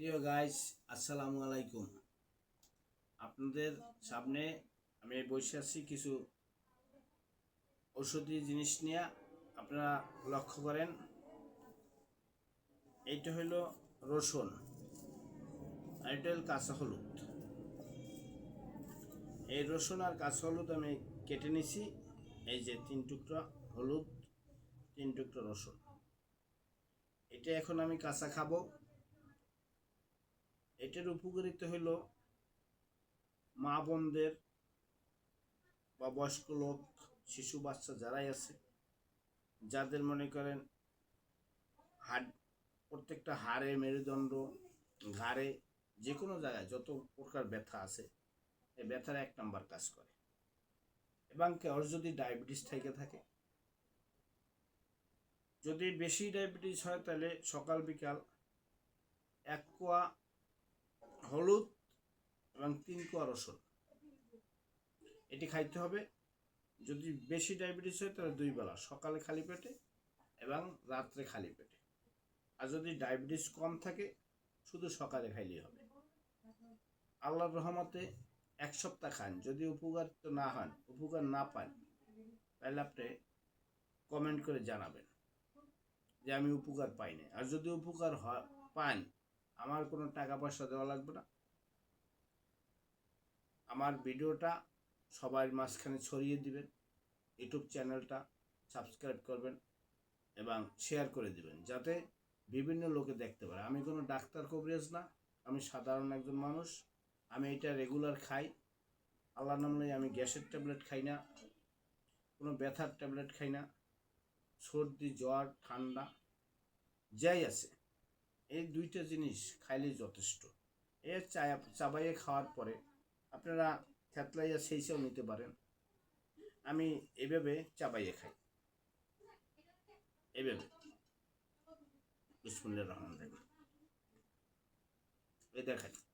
প্রিয় গাইস আসসালামু আলাইকুম। আপনাদের সামনে আমি বসে আছি কিছু ঔষধি জিনিস নিয়ে। আপনারা লক্ষ্য করেন, এইটা হইল রসুন, আর এটা হল কাঁচা হলুদ। এই রসুন আর কাঁচা হলুদ আমি কেটে নিছি। এই যে তিন টুকরা হলুদ, তিন টুকরা রসুন। এটা এখন আমি কাঁচা খাব। এটার উপকারিতা হইল মা বোনদের বা বয়স্ক লোক, শিশু, বাচ্চা যারাই আছে, যাদের মনে করেন হাড়, প্রত্যেকটা হাড়ে মেরুদণ্ড, ঘাড়ে যে কোনো জায়গায় যত প্রকার ব্যথা আছে, এই ব্যথার এক নাম্বার কাজ করে। এবং কেউ যদি ডায়াবেটিস থেকে থাকে, যদি বেশি ডায়াবেটিস হয় তাহলে সকাল বিকাল এক কোয়া হলুদ এবং তিন কোয়া রসুন। এটি খাইতে হবে। যদি বেশি ডায়াবেটিস হয়, তাহলে দুই বেলা, সকালে খালি পেটে এবং রাত্রে খালি পেটে। আর যদি ডায়াবেটিস কম থাকে, শুধু সকালে খাইলেই হবে। আল্লাহর রহমতে এক সপ্তাহ খান। যদি উপকার তো না হন, উপকার না পান, তাহলে আপনি কমেন্ট করে জানাবেন যে আমি উপকার পাইনি। আর যদি উপকার হয়, পান আমার কোনো টাকা পয়সা দেওয়া লাগবে না। আমার ভিডিওটা সবার মাঝখানে ছড়িয়ে দিবেন, ইউটিউব চ্যানেলটা সাবস্ক্রাইব করবেন এবং শেয়ার করে দিবেন, যাতে বিভিন্ন লোকে দেখতে পারে। আমি কোনো ডাক্তার কভারেজ না, আমি সাধারণ একজন মানুষ, আমি এটা রেগুলার খাই। আল্লাহ নাম লই আমি গ্যাসের ট্যাবলেট খাই না, কোনো ব্যথার ট্যাবলেট খাই না, সর্দি, জ্বর, ঠান্ডা, যাই আছে। এই দুইটা জিনিস খাইলেই যথেষ্ট। এ চা চাবাইয়ে খাওয়ার পরে আপনারা থেতলাইয়া সেইসেও নিতে পারেন। আমি এভাবে চাবাইয়ে খাই। এভাবে। বিসমুল্লাহ রহমান রহিম। এটা দেখাই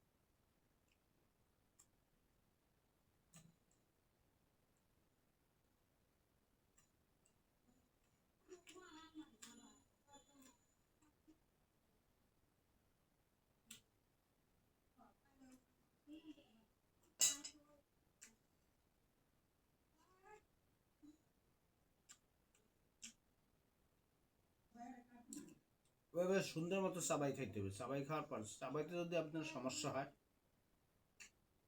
এভাবে সুন্দর মতো সাবাই খাইতে হবে। সাবাই খাওয়ার পর, সাবাইতে যদি আপনার সমস্যা হয়,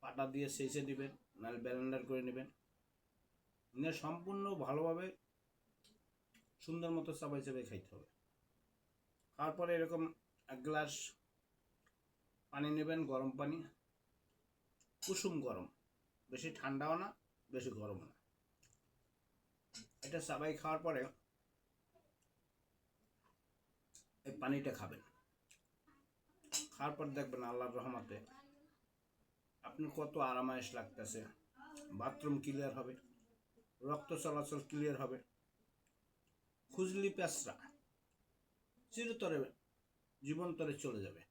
পাটা দিয়ে সেচে দিবেন, নাহলে ব্যালেন্ডার করে নেবেন। নিয়ে সম্পূর্ণ ভালোভাবে সুন্দর মতো চাবাই চাবাই খাইতে হবে। খাওয়ার পরে এরকম এক গ্লাস পানি নেবেন, গরম পানি। কুসুম গরম। বেশি ঠান্ডাও না, বেশি গরমও না। এটা চাবাই খাওয়ার পরে এই পানিটা খাবেন। খাওয়ার পর দেখবেন আল্লাহর রহমতে আপনার কত আরামায়েশ লাগতেছে। বাথরুম ক্লিয়ার হবে, রক্ত চলাচল ক্লিয়ার হবে। খুজলি পেঁচড়া চিরতরে জীবনতরে চলে যাবে।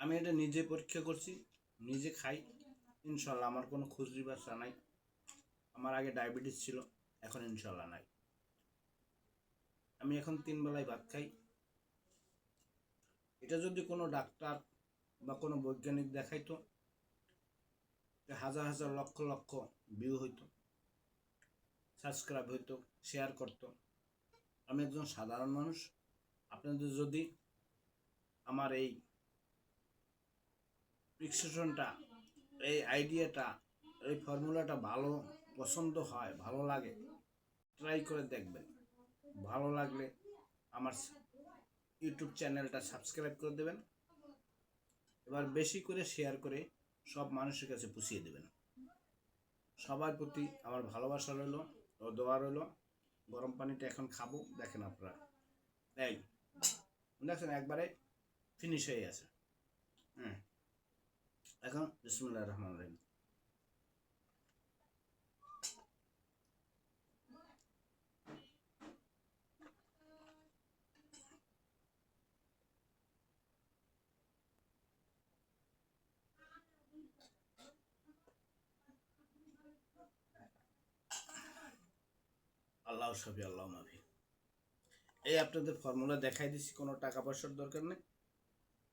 আমি এটা নিজে পরীক্ষা করছি, নিজে খাই। ইনশাল্লাহ আমার কোনো খুজলি পেঁচড়া নাই। আমার আগে ডায়াবেটিস ছিল, এখন ইনশাল্লাহ নাই। আমি এখন তিন বেলায় ভাত খাই। এটা যদি কোনো ডাক্তার বা কোনো বৈজ্ঞানিক দেখাইতো হাজার হাজার লক্ষ লক্ষ ভিউ হইতো সাবস্ক্রাইব হইতো শেয়ার করতো। আমি একজন সাধারণ মানুষ। আপনাদের যদি আমার এই প্রিসক্রিপশনটা, এই আইডিয়াটা, এই ফর্মুলাটা ভালো পছন্দ হয়, ভালো লাগে ট্রাই করে দেখবেন। ভালো লাগলে আমার ইউটিউব চ্যানেলটা সাবস্ক্রাইব করে দেবেন। এবার বেশি করে শেয়ার করে সব মানুষের কাছে পুষিয়ে দেবেন। সবার প্রতি আমার ভালোবাসা রইল ও দোয়া রইল। গরম পানিটা এখন খাব, দেখেন আপনারা। এই দেখছেন একবারে ফিনিশ হয়ে গেছে। হুম এখন বিসমুল্লাহ রহমান রহিম। আল্লাহ সবই আল্লাহ মাফি এই আপনাদের ফর্মুলা দেখাই দিছি, কোনো টাকা পয়সার দরকার নেই।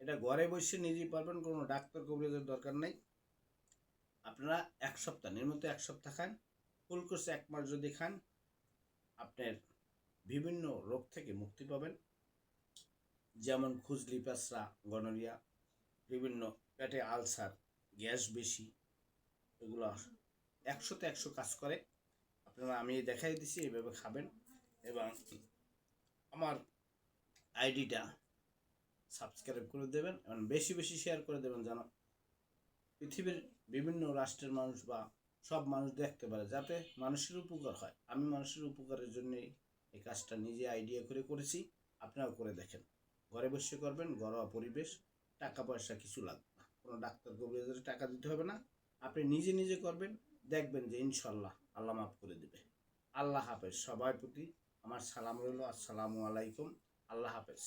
এটা ঘরে বসে নিজেই পারবেন, কোনো ডাক্তার কবিরাজের দরকার নেই। আপনারা এক সপ্তাহ নির্মিত এক সপ্তাহ খান, ফুল কোর্সে এক মাস যদি খান, আপনার বিভিন্ন রোগ থেকে মুক্তি পাবেন। যেমন খুজলি পেঁচড়া, গনোরিয়া, বিভিন্ন পেটে আলসার, গ্যাস বেশি, এগুলো একশোতে একশো কাজ করে। আমি দেখাই দিছি এইভাবে খাবেন। এবং আমার আইডিটা সাবস্ক্রাইব করে দেবেন এবং বেশি বেশি শেয়ার করে দেবেন যেন পৃথিবীর বিভিন্ন রাষ্ট্রের মানুষ বা সব মানুষ দেখতে পারে, যাতে মানুষের উপকার হয়। আমি মানুষের উপকারের জন্যই এই কাজটা নিজে আইডিয়া করে করেছি, আপনারাও করে দেখেন। ঘরে বসে করবেন, ঘরোয়া পরিবেশ, টাকা পয়সা কিছু লাগবে না। কোনো ডাক্তার কবিরাজের টাকা দিতে হবে না। আপনি নিজে নিজে করবেন, দেখবেন যে ইনশাল্লাহ আল্লাহ মাফ করে দেবে। আল্লাহ হাফেজ। সবার প্রতি আমার সালাম রইল। আসসালামু আলাইকুম। আল্লাহ হাফেজ।